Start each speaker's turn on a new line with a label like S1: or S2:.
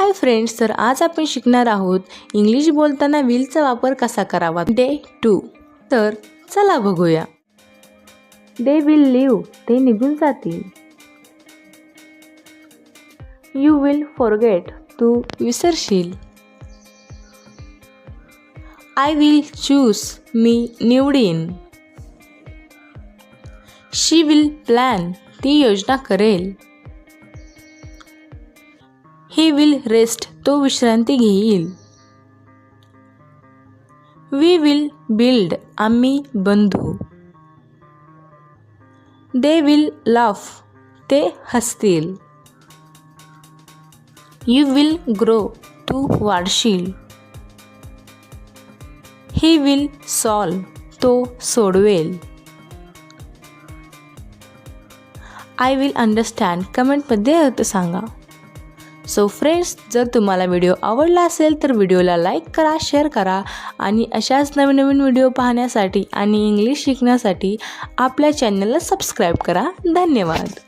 S1: Hi friends तर आज आपण शिकणार आहोत इंग्लिश बोलताना विलचा वापर कसा करावा? डे टू तर चला बघूया. दे विल लिव्ह ते निघून जातील. यू विल फॉरगेट तू विसरशील. आय विल चूज मी निवडीन. शी विल प्लॅन ती योजना करेल. ही विल रेस्ट तो विश्रांती घेईल वी विल बिल्ड आम्ही बंधू. दे विल लाफ ते हसतील. यू विल ग्रो तू वाढशील. ही विल सॉल्व तो सोडवेल. आय विल अंडरस्टँड कमेंटमध्ये अर्थ सांगा. सो फ्रेंड्स जर तुम्हाला व्हिडिओ आवडला असेल तर व्हिडिओला लाईक करा शेअर करा आणि अशाच नवीन नवीन व्हिडिओ पाहण्यासाठी आणि इंग्लिश शिकण्यासाठी आपल्या चॅनलला सबस्क्राईब करा. धन्यवाद.